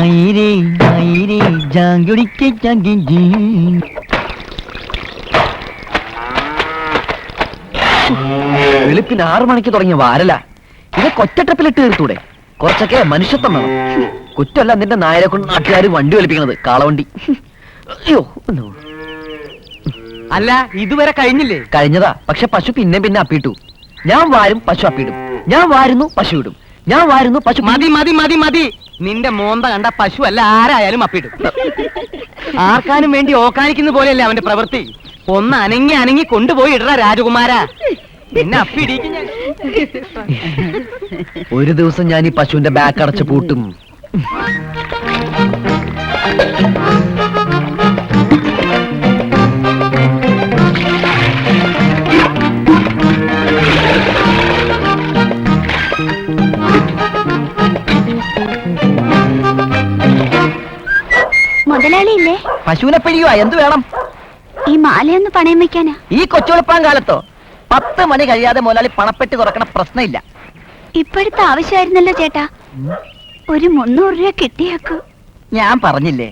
ആയിരേ ആയിരേ ജാങ്കുടിക്ക് ജാങ്കിജി വെളുപ്പിന് ആറു മണിക്ക് തുടങ്ങിയ വാരല. ഇത് കൊറ്റട്ടപ്പിലിട്ട് തീർത്തൂടെ? കുറച്ചൊക്കെ മനുഷ്യത്വം വേണം. കുറ്റമല്ല നിന്റെ നായരെ കൊണ്ട് നാട്ടുകാർ വണ്ടി വലിപ്പിക്കണത് കാളവണ്ടി. അയ്യോ ഒന്ന്. അല്ല ഇതുവരെ കഴിഞ്ഞില്ലേ? കഴിഞ്ഞതാ. പക്ഷെ പശു പിന്നെ പിന്നെ അപ്പിട്ടു ഞാൻ വാരും പശു അപ്പിടും ഞാൻ വാരുന്നു പശു ഇടും. ഞാൻ വായിരുന്നു പശു മതി മതി മതി മതി. നിന്റെ മോന്ത കണ്ട പശു അല്ല ആരായാലും അപ്പിടും. ആർക്കാനും വേണ്ടി ഓക്കാനിക്കുന്ന പോലെയല്ലേ അവന്റെ പ്രവൃത്തി? ഒന്ന് അനങ്ങി അനങ്ങി കൊണ്ടുപോയി ഇടറ രാജകുമാര. പിന്നെ അപ്പിടിക്കും ഞാൻ ഒരു ദിവസം ഞാൻ ഈ പശുവിന്റെ ബാക്ക് അടച്ച് പൂട്ടും. പശുവിനെ പിഴിയുവാ എന്ത് വേണം? ഈ മാലയൊന്ന് പണയം വെക്കാനാ. ഈ കൊച്ചുവെളുപ്പാൻ കാലത്തോ പത്ത് മണി കഴിയാതെ മുതലാളി പണപ്പെട്ടി തുറക്കണ പ്രശ്നമില്ല. ഇപ്പോഴത്തെ ആവശ്യമായിരുന്നല്ലോ ചേട്ടാ. ഒരു മുന്നൂറ് രൂപ കിട്ടിയേക്കൂ. ഞാൻ പറഞ്ഞില്ലേ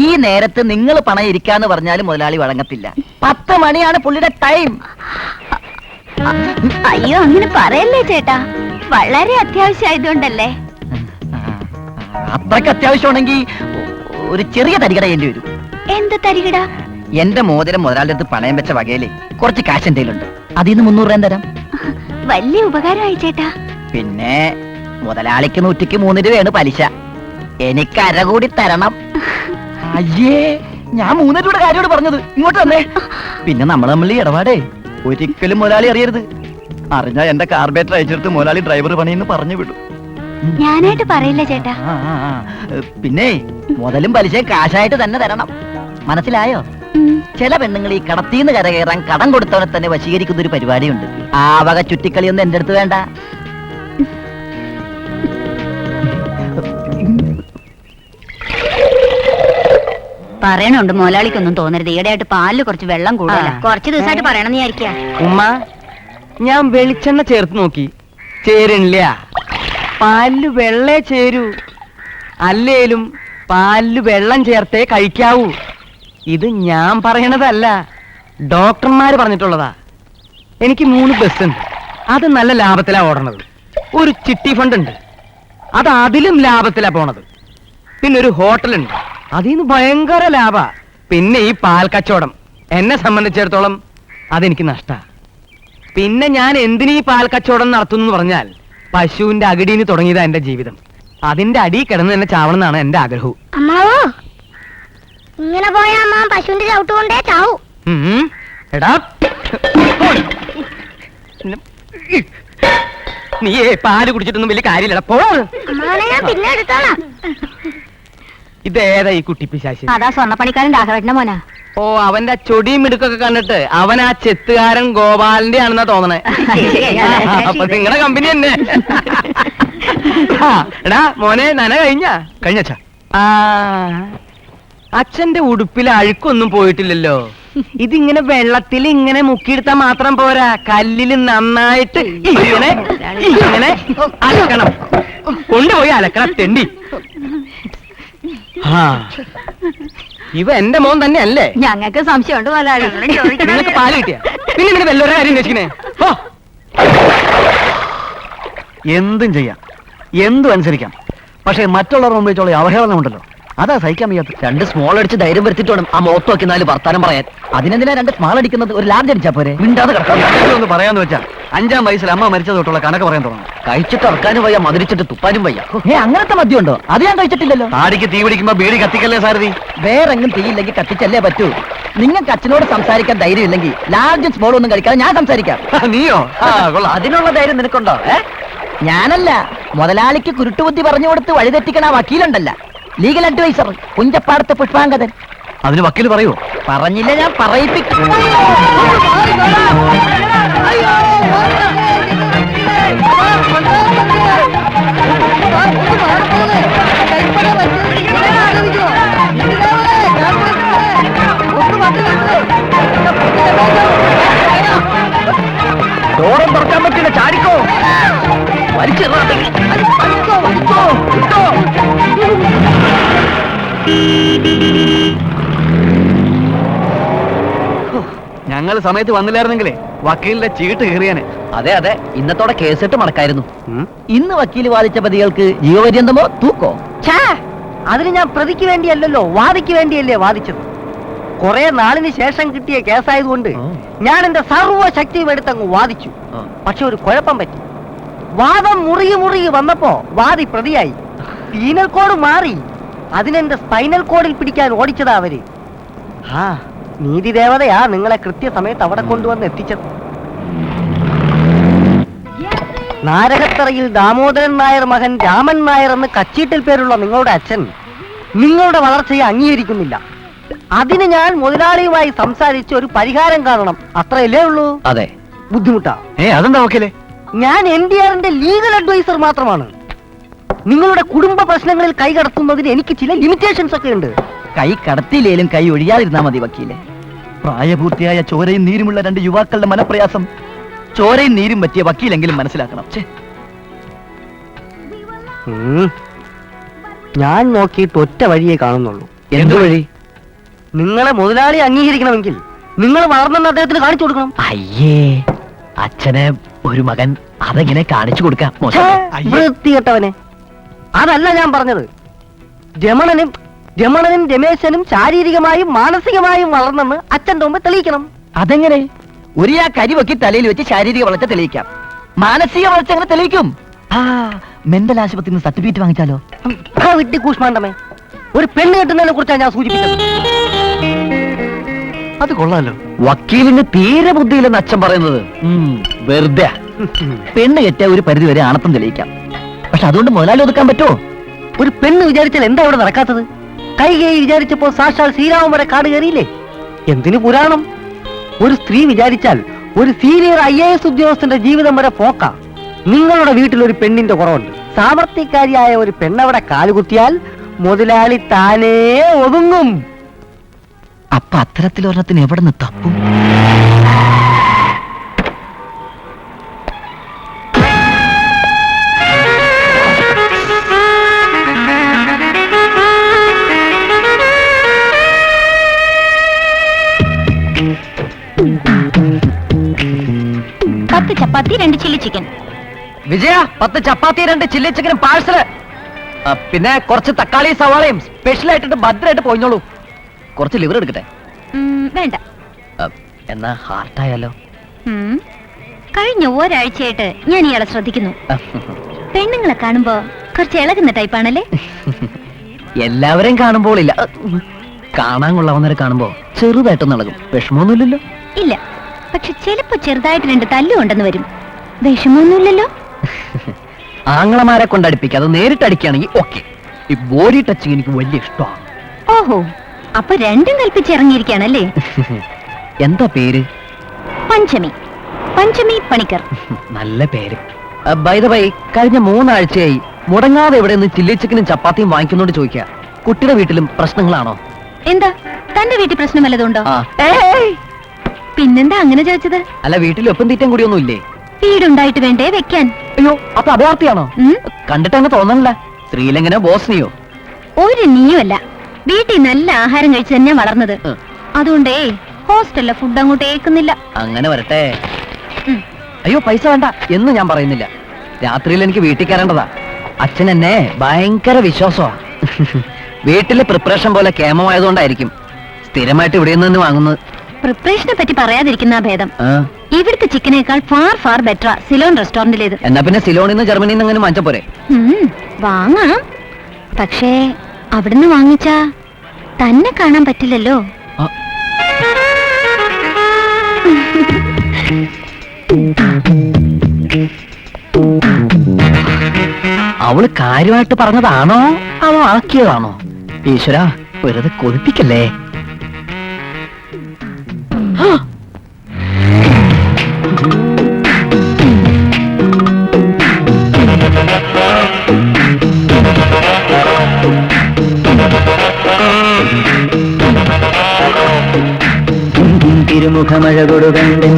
ഈ നേരത്ത് നിങ്ങൾ പണം ഇരിക്കാന്ന് പറഞ്ഞാലും മുതലാളി വഴങ്ങത്തില്ല. പത്ത് മണിയാണ് പുള്ളിയുടെ ടൈം. അയ്യോ അങ്ങനെ പറയല്ലേ ചേട്ടാ. വളരെ അത്യാവശ്യമായതുകൊണ്ടല്ലേ. അത്രയ്ക്ക് അത്യാവശ്യമാണെങ്കിൽ ഒരു ചെറിയ തരികട ചെയ്യേണ്ടി വരും. എന്ത് തരികിട? എന്റെ മോതിരം മുതലാളിടത്ത് പണയം വെച്ച വകയിൽ കുറച്ച് കാശ് എന്തെങ്കിലുണ്ട് അതിൽ നിന്ന് മുന്നൂറ് രൂപ തരാം. വലിയ ഉപകാരമായി ചേട്ടാ. പിന്നെ മുതലാളിക്ക് നൂറ്റിക്ക് മൂന്ന് രൂപയാണ് പലിശ. എനിക്ക് അര കൂടി തരണം. അയ്യേ ഞാൻ മൂന്ന് രൂപയുടെ കാര്യോട് പറഞ്ഞത്. ഇങ്ങോട്ട് വന്നേ. പിന്നെ നമ്മൾ തമ്മിൽ ഈ ഇടപാടേ. ഒരിക്കലും മുതലാളി അറിയരുത്. അറിഞ്ഞാ എന്റെ കാർബേറ്റർ അയച്ചെടുത്ത് മുതലാളി ഡ്രൈവർ പണിയെന്ന് പറഞ്ഞു വിടും. ഞാനായിട്ട് പറയില്ല ചേട്ടാ. ആ, ആ, ആ. പിന്നെ മുതലും പലിശയും കാശായിട്ട് തന്നെ തരണം. മനസ്സിലായോ. ചില പെണ്ണുങ്ങൾ ഈ കടത്തിന്ന് കരകയറാൻ കടം കൊടുത്തവനെ തന്നെ വശീകരിക്കുന്ന ഒരു പരിപാടിയുണ്ട്. ആ വക ചുറ്റിക്കളിയൊന്നും എന്റെ അടുത്ത് വേണ്ട. പറയണുണ്ട് മുതലാളിക്കൊന്നും തോന്നരുത്. ഈടെയായിട്ട് പാലിൽ കുറച്ച് വെള്ളം കൂടുതലാ. കുറച്ച് ദിവസമായിട്ട് പറയണമെന്ന് വിചാരിക്കാ ഉമ്മ ഞാൻ വെളിച്ചെണ്ണ ചേർത്ത് നോക്കി. ചേരണില്ല. പാലിൽ വെള്ളേ ചേരൂ. അല്ലേലും പാലിൽ വെള്ളം ചേർത്തേ കഴിക്കാവൂ. ഇത് ഞാൻ പറയണതല്ല. ഡോക്ടർമാര് പറഞ്ഞിട്ടുള്ളതാ. എനിക്ക് മൂന്ന് ബസ് ഉണ്ട്. അത് നല്ല ലാഭത്തിലാ ഓടണത്. ഒരു ചിട്ടി ഫണ്ട് ഉണ്ട്. അത് അതിലും ലാഭത്തിലാ പോണത്. പിന്നെ ഒരു ഹോട്ടലുണ്ട് അതിൽ നിന്ന് ഭയങ്കര ലാഭ. പിന്നെ ഈ പാൽ കച്ചവടം. എന്നെ സംബന്ധിച്ചിടത്തോളം അതെനിക്ക് നഷ്ട. പിന്നെ ഞാൻ എന്തിനീ പാൽ കച്ചവടം നടത്തുന്നു പറഞ്ഞാൽ പശുവിന്റെ അകിടിന് തുടങ്ങിയതാ എന്റെ ജീവിതം. അതിന്റെ അടി കിടന്ന് തന്നെ ചാവണം എന്നാണ് എന്റെ ആഗ്രഹവും. ഇങ്ങനെ പോയാ അമ്മ പശുവിന്റെ ചവിട്ട് കൊണ്ടേ ചാവൂ. എടാ. നീ പാൽ കുടിച്ചിട്ടൊന്നും വലിയ കാര്യമില്ലടാ. പോ. ഞാൻ പിന്നെ എടുത്തോളാം. ഇതേതാ ഈ കുട്ടി പിശാശി? അതാ സ്വർണപ്പണിക്കാരൻ രാഘവേട്ടന്റെ മോനാ. ഓ അവന്റെ ആ ചൊടിയും മിടുക്കൊക്കെ കണ്ടിട്ട് അവൻ ആ ചെത്തുകാരൻ ഗോപാലിന്റെ ആണെന്നാ തോന്നണേ. അപ്പൊ നിങ്ങളുടെ കമ്പനി തന്നെ. ആ, എടാ മോനെ നന കഴിഞ്ഞ? കഴിഞ്ഞ ആ. അച്ഛന്റെ ഉടുപ്പിൽ അഴുക്കൊന്നും പോയിട്ടില്ലല്ലോ. ഇതിങ്ങനെ വെള്ളത്തിൽ ഇങ്ങനെ മുക്കിയെടുത്താൽ മാത്രം പോരാ. കല്ലിൽ നന്നായിട്ട് ഇങ്ങനെ ഇങ്ങനെ അലക്കണം. കൊണ്ടുപോയി അലക്കണം തെണ്ടി. ആ ഇവ എന്റെ മോൻ തന്നെയല്ലേ? ഞങ്ങൾക്ക് സംശയമുണ്ട് മുതലാളി നിങ്ങൾക്ക് പാൽ കിട്ടിയ? പിന്നെ ഇങ്ങനെ വല്ലൊരു കാര്യം ചോദിക്കണേ ഓ എന്തും ചെയ്യാം. എന്തും അനുസരിക്കാം. പക്ഷേ മറ്റുള്ളവർ മുമ്പ് അവഹേളനമുണ്ടല്ലോ. അവഹേളനം ഉണ്ടല്ലോ അതാ സഹിക്കാൻ വയ്യാത്ത. രണ്ട് സ്മോൾ അടിച്ച് ധൈര്യം വരുത്തിട്ട് വേണം ആ മുഖത്ത് നോക്കി നാല് വർത്താനം പറയാൻ. അതിനെന്തിനാ രണ്ട് സ്മോൾ അടിക്കുന്നത്? ഒരു ലാർജ് അടിച്ചാ പോരെ? മിണ്ടാതെ ഒന്ന് പറയാന്ന് വെച്ചാ അഞ്ചാം വയസ്സിൽ അമ്മ മരിച്ചത് തൊട്ടുള്ള കണക്ക് പറയാൻ തുടങ്ങും. കഴിച്ചിട്ട് ഇറക്കാനും വയ്യ മതിരിച്ചിട്ട് തുപ്പാനും വയ്യ. ഏ അങ്ങനത്തെ മദ്യം ഉണ്ടോ അത് ഞാൻ കഴിച്ചിട്ടില്ലല്ലോ. ആടിക്ക് തീ പിടിക്കുമ്പോ ബീഡി കത്തിക്കല്ലേ സാരഥി? വേറെങ്ങും തീയില്ലെങ്കിൽ കത്തിച്ചല്ലേ പറ്റൂ. നിങ്ങൾക്ക് അച്ഛനോട് സംസാരിക്കാൻ ധൈര്യം ഇല്ലെങ്കിൽ ലാർജ് സ്മോൾ ഒന്നും കഴിക്കാതെ ഞാൻ സംസാരിക്കാം. നീയോ? അതിനുള്ള ധൈര്യം നിനക്കുണ്ടോ? ഞാനല്ല. മുതലാളിക്ക് കുരുട്ടുബുദ്ധി പറഞ്ഞു കൊടുത്ത് വഴിതെറ്റിക്കണ വക്കീലുണ്ടല്ല. ലീഗൽ അഡ്വൈസർ കുഞ്ചപ്പാടത്ത് പുഷ്പാങ്കതൻ അതിന് വക്കീൽ പറയൂ പറഞ്ഞില്ല ഞാൻ പറയിപ്പിക്കും. ഡോറും തുറക്കാൻ പറ്റില്ല ചാടിക്കോ. വലിച്ചോ വലിച്ചോ വലിച്ചോ. ഞങ്ങൾ സമയത്ത് വന്നില്ലായിരുന്നെങ്കിലേ വക്കീലിന്റെ ചീട്ട് കീറിയാനെ. അതെ അതെ. ഇന്നത്തോടെ കേസിട്ട് മടക്കായിരുന്നു. ഇന്ന് വക്കീൽ വാദിച്ച പ്രതികൾക്ക് ജീവപര്യന്തമോ തൂക്കോ? അതിന് ഞാൻ പ്രതിക്ക് വേണ്ടിയല്ലല്ലോ വാദിക്ക് വേണ്ടിയല്ലേ വാദിച്ചത്. കുറെ നാളിന് ശേഷം കിട്ടിയ കേസായതുകൊണ്ട് ഞാൻ എന്റെ സർവശക്തിയും എടുത്തങ്ങ് വാദിച്ചു. പക്ഷെ ഒരു കുഴപ്പം പറ്റി. വാദം മുറുകി മുറുകി വന്നപ്പോ വാദി പ്രതിയായി. പീനൽ മാറി. അതിനെന്റെ സ്പൈനൽ കോഡിൽ പിടിക്കാൻ ഓടിച്ചതാ അവർ? ആ നീതി ദേവതയാ നിങ്ങളെ കൃത്യസമയത്ത് അവിടെ കൊണ്ടുവന്ന് എത്തിച്ചത്. നാരകത്തറയിൽ ദാമോദരൻ നായർ മകൻ രാമൻ നായർ എന്ന് കച്ചീട്ടിൽ പേരുള്ള നിങ്ങളുടെ അച്ഛൻ നിങ്ങളുടെ വളർച്ചയെ അംഗീകരിക്കുന്നില്ല. അതിന് ഞാൻ മുതലാളിയുമായി സംസാരിച്ച് ഒരു പരിഹാരം കാണണം. അത്രയല്ലേ ഉള്ളൂ? അതെ. ബുദ്ധിമുട്ടാ. ഏ അതെന്താ ഞാൻ എൻ ഡി ആറിന്റെ ലീഗൽ അഡ്വൈസർ മാത്രമാണ്. നിങ്ങളുടെ കുടുംബ പ്രശ്നങ്ങളിൽ കൈ കൈകടത്തുന്നതിന് എനിക്ക് ചില ലിമിറ്റേഷൻസ് ഒക്കെ ഉണ്ട്. കൈ കടത്തിയില്ലേലും കൈ ഒഴിയാതിരുന്നാ മതി വക്കീലെ. പ്രായപൂർത്തിയായ ചോരയും നീരുമുള്ള രണ്ട് യുവാക്കളുടെ മനപ്രയാസം. ചോരയും നീരും പറ്റിയ വക്കീലെങ്കിലും മനസ്സിലാക്കണം. ഞാൻ നോക്കിയിട്ട് ഒറ്റ വഴിയേ കാണുന്നുള്ളൂ. എന്ത് വഴി? നിങ്ങളെ മുതലാളി അംഗീകരിക്കണമെങ്കിൽ നിങ്ങൾ വളർന്നെന്ന് അദ്ദേഹത്തിന് കാണിച്ചു കൊടുക്കണം. അയ്യേ അച്ഛനെ ഒരു മകൻ അതെങ്ങനെ കാണിച്ചു കൊടുക്കാം. വൃത്തികെട്ടവനെ. അതല്ല ഞാൻ പറഞ്ഞത്. രമണനും രമണനും രമേശനും ശാരീരികമായും മാനസികമായും വളർന്നെന്ന് അച്ഛൻ മുമ്പ് തെളിയിക്കണം. അതെങ്ങനെ? ഒരു കരിവക്കി കരി വെക്കി തലയിൽ വെച്ച് ശാരീരിക വളർച്ച തെളിയിക്കാം. മാനസിക വളർച്ച എങ്ങനെ തെളിയിക്കും? ആ മെന്റൽ ആശുപത്രിയിൽ നിന്ന് സർട്ടിഫിക്കറ്റ് വാങ്ങിച്ചാലോ? ആ വിട്ടി കൂഷ്മാണ്ടമേ ഒരു പെണ്ണ് കെട്ടുന്നതിനെ കുറിച്ചാണ് ഞാൻ സൂചിപ്പിച്ചത്. അത് കൊള്ളാലോ. വക്കീലിന് തീരെ ബുദ്ധിയില്ലെന്ന് അച്ഛൻ പറയുന്നത്. വെറുതെ. പെണ്ണ് കെട്ടിയ ഒരു പരിധി വരെ ആണത്തം തെളിയിക്കാം. പക്ഷെ അതുകൊണ്ട് മുതലാളി ഒതുക്കാൻ പറ്റുമോ? ഒരു പെണ്ണ് വിചാരിച്ചാൽ എന്താ അവിടെ നടക്കാത്തത്? കൈ കൈ വിചാരിച്ചപ്പോ സാക്ഷാൽ ശ്രീരാമൻ വരെ കാട് കയറിയില്ലേ? എന്തിനു പുരാണം? ഒരു സ്ത്രീ വിചാരിച്ചാൽ ഒരു സീനിയർ ഐ എ എസ് ഉദ്യോഗസ്ഥന്റെ ജീവിതം വരെ പോക്ക. നിങ്ങളുടെ വീട്ടിൽ ഒരു പെണ്ണിന്റെ കുറവുണ്ട്. സാമർത്ഥ്യക്കാരിയായ ഒരു പെണ്ണവിടെ കാലുകുത്തിയാൽ മുതലാളി താനേ ഒതുങ്ങും. അപ്പൊ അത്തരത്തിലൊരെണ്ണത്തിന് എവിടെ നിന്ന് തപ്പും? ചപ്പാത്തി രണ്ട് ചില്ലി ചിക്കൻ വിജയ പത്ത് ചപ്പാത്തി രണ്ട് ചില്ലി ചിക്കനും പാഴ്സൽ പിന്നെ കുറച്ച് തക്കാളി സവാളയും സ്പെഷ്യൽ ആയിട്ട് ഭദ്രമായിട്ട് പോയിഞ്ഞോളൂ കുറച്ച് ലിവർ എടുക്കട്ടെ? വേണ്ട. എന്നാ ഹാർട്ടായാലോ. കഴിഞ്ഞ ഒരാഴ്ചയായിട്ട് ഞാൻ ഇയാളെ ശ്രദ്ധിക്കുന്നു. പെണ്ണുങ്ങളെ കാണുമ്പോ കുറച്ച് ഇളകുന്ന ടൈപ്പാണല്ലേ എല്ലാവരെയും കാണുമ്പോൾ ഇല്ല. കാണാൻ കൊള്ളാവുന്നവരെ കാണുമ്പോ ചെറുതായിട്ടൊന്നും ഇളകും. വിഷമമൊന്നുമില്ലല്ലോ. ഇല്ല. പക്ഷെ ചിലപ്പോ ചെറുതായിട്ട് രണ്ട് തല്ലുണ്ടെന്ന് വരും. വിഷമൊന്നുമില്ലല്ലോ. ആങ്ങളമാരെ കൊണ്ടടിപ്പിക്കുക അത് നേരിട്ട് അടിക്കുകയാണെങ്കിൽ ഓക്കെ. ഈ ബോഡി ടച്ചിങ് എനിക്ക് വലിയ ഇഷ്ടമാണ്. ഓഹോ അപ്പൊ രണ്ടും കൽപ്പിച്ചിറങ്ങിയിരിക്കുകയാണല്ലേ എന്താ പേര്? പഞ്ചമി. പഞ്ചമി പണിക്കർ. നല്ല പേര്. ബൈ ബൈ കഴിഞ്ഞ മൂന്നാഴ്ചയായി മുടങ്ങാതെ ഇവിടെ നിന്ന് ചില്ലി ചിക്കനും ചപ്പാത്തിയും വാങ്ങിക്കുന്നോണ്ട് ചോദിക്കുക കുട്ടിയുടെ വീട്ടിലും പ്രശ്നങ്ങളാണോ? എന്താ? തന്റെ വീട്ടിൽ പ്രശ്നം വല്ലതുണ്ടോ! പിന്നെന്താ അങ്ങനെ ചോദിച്ചത്? അല്ല വീട്ടിൽ ഒപ്പം തീറ്റം കൂടിയൊന്നും ഇല്ലേ വീടുണ്ടായിട്ട് വേണ്ടേ വെക്കാൻ? അയ്യോ അപ്പൊ അഭയാർത്ഥിയാണോ? ഉം? കണ്ടിട്ട് അങ്ങനെ തോന്നണില്ല. ശ്രീലങ്കനോ ബോസ്നിയോ? ഒരു നീയുമല്ല. വീട്ടിൽ നല്ല ആഹാരം കഴിച്ച് തന്നെ വളർന്നത്. ഉം. അതുകൊണ്ടേ ഹോസ്റ്റലിലെ ഫുഡ് അങ്ങോട്ട് ഏക്കുന്നില്ല അങ്ങനെ വരട്ടെ. ഉം. അയ്യോ പൈസ വേണ്ട. എന്ന് ഞാൻ പറയുന്നില്ല. രാത്രിയിൽ എനിക്ക് വീട്ടിൽ കയറേണ്ടതാ. അച്ഛൻ എന്നെ ഭയങ്കര വിശ്വാസമാ. വീട്ടിലെ പ്രിപ്പറേഷൻ പോലെ കേമമായതുകൊണ്ടായിരിക്കും സ്ഥിരമായിട്ട് ഇവിടെ നിന്ന് വാങ്ങുന്നത്. പ്രിപ്പറേഷനെ പറ്റി പറയാതിരിക്കുന്ന ഭേദം. ഇവിടുത്തെ ചിക്കനേക്കാൾ ഫാർ ഫാർ ബെറ്റർ സിലോൺ റെസ്റ്റോറന്റിലേത്. എന്നാ പിന്നെ സിലോണിൽ നിന്ന് ജർമ്മനിയിൽ നിന്ന് അങ്ങനെ വാങ്ങിച്ച പോരെ? വാങ്ങാം. പക്ഷേ അവിടുന്ന് വാങ്ങിച്ച തന്നെ കാണാൻ പറ്റില്ലല്ലോ. അവൾ കാര്യമായിട്ട് പറഞ്ഞതാണോ? അവ ആക്കിയതാണോ? ഈശ്വര വെറുതെ കൊതിപ്പിക്കല്ലേ? തിരുമുഖമഴകൊടു കണ്ടൻ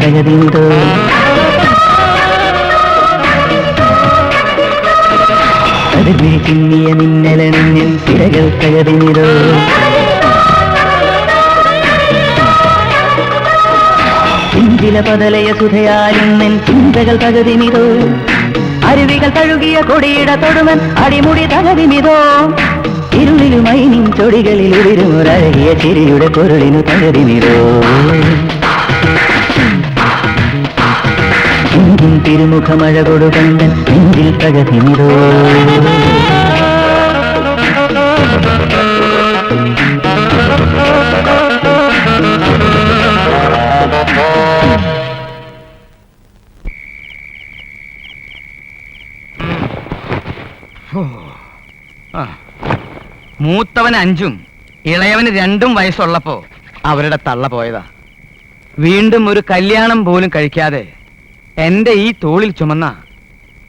കയതിന്തോ കടലിൽ മിന്നല മിന്നലണിഞ്ഞൻ തിരകൾ കയറിനിരോ ചില പതലയ സുധയാലും നെൻ ചിന്തകൾ പകുതിമിതോ അരുവികൾ തഴുകിയ കൊടിയിട തൊടുവൻ അടിമുടി തകതിമിതോ ഇരുളിലുമായി നിൻ ചൊടികളിൽ ഉതിരുമുറകിയ ചിരിയുടെ പൊരുളിനു തകതിമിതോ എങ്കും തിരുമുഖമഴ കൊടുകണ്ടൻ നെഞ്ചിൽ തകതിമിതോ മൂത്തവൻ അഞ്ചും ഇളയവന് രണ്ടും വയസ്സുള്ളപ്പോ അവരുടെ തള്ള പോയതാ. വീണ്ടും ഒരു കല്യാണം പോലും കഴിക്കാതെ എന്റെ ഈ തോളിൽ ചുമന്ന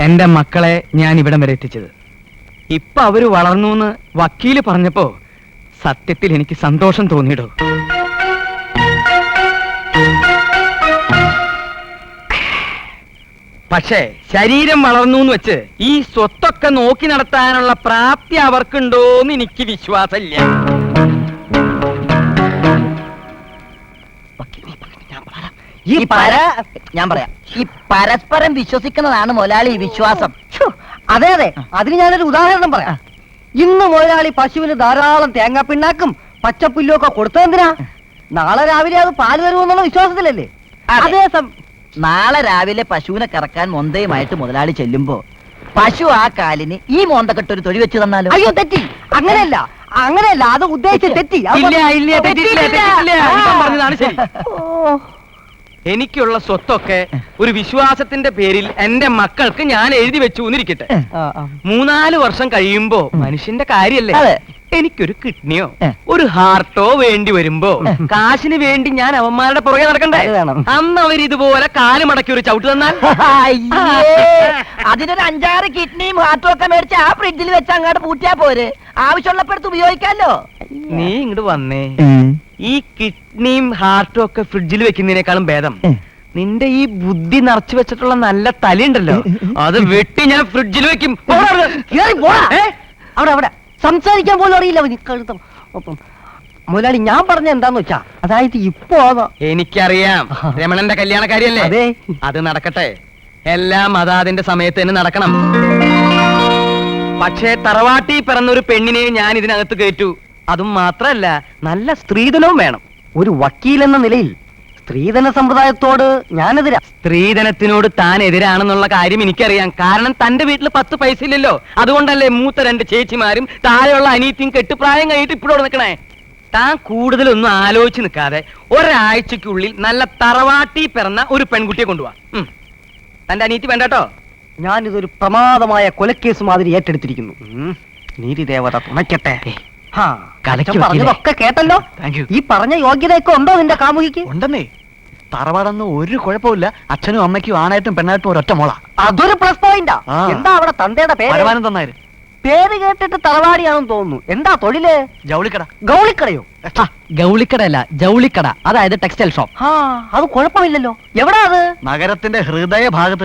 എന്റെ മക്കളെ ഞാൻ ഇവിടം വരെ എത്തിച്ചത്. ഇപ്പൊ അവർ വളർന്നു എന്ന് വക്കീൽ പറഞ്ഞപ്പോ സത്യത്തിൽ എനിക്ക് സന്തോഷം തോന്നിയിടോ. പക്ഷേ ശരീരം വളർന്നു എന്ന് വെച്ച് ഈ സ്വത്തൊക്കെ നോക്കി നടത്താനുള്ള പ്രാപ്തി അവർക്കുണ്ടോന്ന് എനിക്ക് വിശ്വാസമില്ല. ഈ പര ഞാൻ പറയാം. ഈ പരസ്പരം വിശ്വസിക്കുന്നതാണ് മുതലാളി വിശ്വാസം. അതെ അതെ. അതിന് ഞാനൊരു ഉദാഹരണം പറയാം. ഇന്ന് മുതലാളി പശുവിന് ധാരാളം തേങ്ങാ പിണ്ണാക്കും പച്ചപ്പുല്ലും ഒക്കെ കൊടുത്തതെന്തിനാ നാളെ രാവിലെ അത് പാൽ തരുമെന്നുള്ള വിശ്വാസത്തിലല്ലേ? അതെ. നാളെ രാവിലെ പശുവിനെ കറക്കാൻ മൊന്തയുമായിട്ട് മുതലാളി ചെല്ലുമ്പോ പശു ആ കാലിന് ഈ മോന്തക്കെട്ട് ഒരു തൊഴി വെച്ച് തന്നാലോ? അയ്യോ തെറ്റി. അങ്ങനെയല്ല. അങ്ങനെയല്ല. അത് ഉദ്ദേശിച്ച് തെറ്റി. ഇല്ല ഇല്ല പറഞ്ഞതാണ് ശരി. എനിക്കുള്ള സ്വത്തൊക്കെ ഒരു വിശ്വാസത്തിന്റെ പേരിൽ എന്റെ മക്കൾക്ക് ഞാൻ എഴുതി വെച്ചു എന്നിരിക്കട്ടെ. മൂന്നാൽ വർഷം കഴിയുമ്പോ മനുഷ്യന്റെ കാര്യല്ലേ? അതെ. എനിക്കൊരു കിഡ്നിയോ ഒരു ഹാർട്ടോ വേണ്ടി വരുമ്പോ കാശിന് വേണ്ടി ഞാൻ അവന്മാരുടെ പുറകെ നടക്കണ്ടേ അന്ന് അവർ ഇതുപോലെ കാൽ മടക്കി ഒരു ചവിട്ട് തന്നാൽ. അതിനൊരു അഞ്ചാറ് കിഡ്നിയും ഹാർട്ടും ഒക്കെ മേടിച്ച് ആ ഫ്രിഡ്ജിൽ വെച്ച് അങ്ങോട്ട് പൂട്ടിയാ പോരെ ആവശ്യമുള്ളപ്പോഴത്ത് ഉപയോഗിക്കാലോ നീ ഇങ്ങോട്ട് വന്നേ ഈ കിഡ്നിയും ഹാർട്ടും ഒക്കെ ഫ്രിഡ്ജിൽ വെക്കുന്നതിനേക്കാളും ഭേദം നിന്റെ ഈ ബുദ്ധി നിറച്ചു വെച്ചിട്ടുള്ള നല്ല തലയുണ്ടല്ലോ അത് വെട്ടി ഞാൻ ഫ്രിഡ്ജിൽ വെക്കും? അവിടെ അവിടെ സംസാരിക്കാൻ പോലും അറിയില്ല അവന്. കഴുത്തം. ഒപ്പം. മുതലാളി ഞാൻ പറഞ്ഞ എന്താന്ന് വെച്ചാ അതായത് ഇപ്പോ എനിക്കറിയാം. രമണന്റെ കല്യാണക്കാരിയല്ലേ? അതെ. അത് നടക്കട്ടെ. എല്ലാം അതാതിന്റെ സമയത്ത് തന്നെ നടക്കണം. പക്ഷേ തറവാട്ടി പിറന്നൊരു പെണ്ണിനെ ഞാൻ ഇതിനകത്ത് കേറ്റു അതും മാത്രല്ല നല്ല സ്ത്രീധനവും വേണം. ഒരു വക്കീലെന്ന നിലയിൽ സ്ത്രീധന സമ്പ്രദായത്തോട് ഞാനെതിരാ. സ്ത്രീധനത്തിനോട് താൻ എതിരാണെന്നുള്ള കാര്യം എനിക്കറിയാം. കാരണം തന്റെ വീട്ടിൽ പത്ത് പൈസ ഇല്ലല്ലോ അതുകൊണ്ടല്ലേ മൂത്ത രണ്ട് ചേച്ചിമാരും താഴെയുള്ള അനീത്തിയും കെട്ടുപ്രായം കഴിഞ്ഞിട്ട് ഇപ്പോഴും നിൽക്കണേ? താൻ കൂടുതലൊന്നും ആലോചിച്ച് നിൽക്കാതെ ഒരാഴ്ചക്കുള്ളിൽ നല്ല തറവാട്ടി പിറന്ന ഒരു പെൺകുട്ടിയെ കൊണ്ടുപോവാ ഉം. തന്റെ അനീത്തി വേണ്ടട്ടോ ഞാനിതൊരു പ്രമാദമായ കൊലക്കേസ് മാതിരി ഏറ്റെടുത്തിരിക്കുന്നു. ഉം. നീതി ദേവത തുണയ്ക്കട്ടെ. ഹാ, പറഞ്ഞതൊക്കെ കേട്ടല്ലോ. ഈ പറഞ്ഞ യോഗ്യതയൊക്കെ ഉണ്ടോ നിന്റെ കാമുകിക്ക്? ഉണ്ടെന്നേ. തറവാടൊന്നും ഒരു കുഴപ്പമില്ല അച്ഛനും അമ്മയ്ക്കും ആണായിട്ടും പെണ്ണായിട്ടും ഒരൊറ്റ മോള. അതൊരു പ്ലസ് പോയിന്റാ ആ. എന്താ അവിടെ തന്തയുടെ പേര്? പരമാനം തന്നായിരുന്നു പേര് കേട്ടിട്ട് തറവാടിയാണെന്ന് തോന്നുന്നു. എന്താ തൊഴിൽ? ജൗളിക്കട. ഗൗളിക്കടയോ? ഗൗളിക്കടയല്ല ജൗളിക്കട. അതായത് ടെക്സ്റ്റൈൽ ഷോപ്പ്. ആ അത് കുഴപ്പമില്ലല്ലോ. എവിടാ അത്? നഗരത്തിന്റെ ഹൃദയ ഭാഗത്ത്